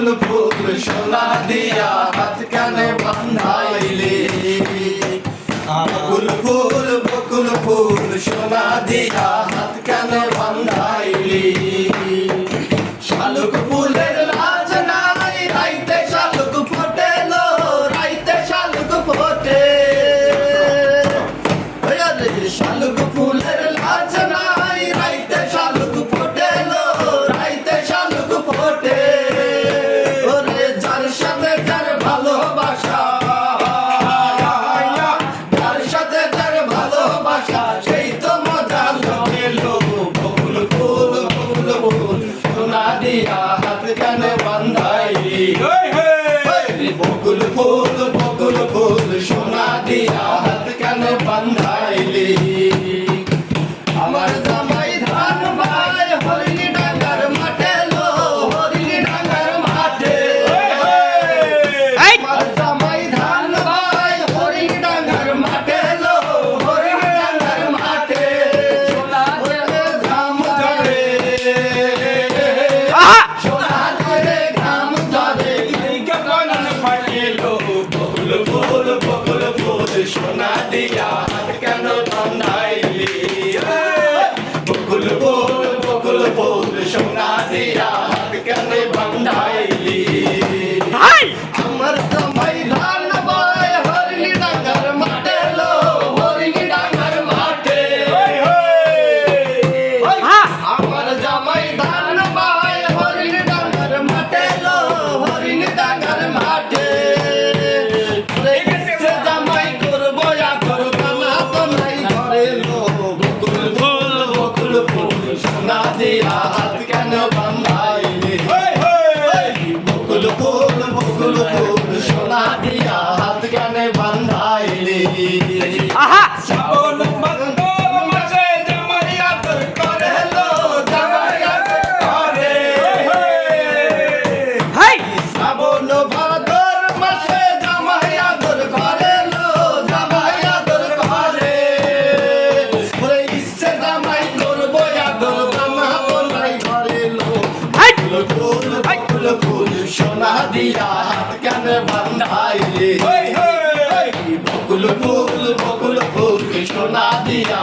ফুল ফুল সোনা দিয়া। বকুল ফুল সোনা দিয়া হাত কেন ঠান্ডা পাইলি। আহা! করে লো জামাই আদর করে। হাই! শ্রাবণ ভাদর মাসে জামাই আদর করে লো জামাই আদর করে। ওরে ইচ্ছে জামাই করব আদর জামা বলাই করে লো। হাই! ফুল ফুল সোনা দিয়া হাত কানে বান্ধাইলে? ফুল বকুল কৃষ্ণ না দিয়া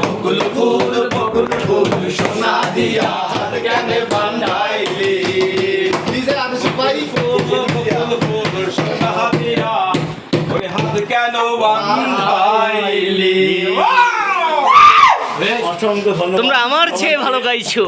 বকুল ফুল বকুল ফুল সোনা দিয়া হাত কেন বান্ধাইলি নিজের হাতে সুপারি ফুল বকুল ফুল সোনা দিয়া ওই হাত কেন বান্ধাইলি অসংখ্য ধন্যবাদ তোমরা আমার চেয়ে ভালো গাইছো।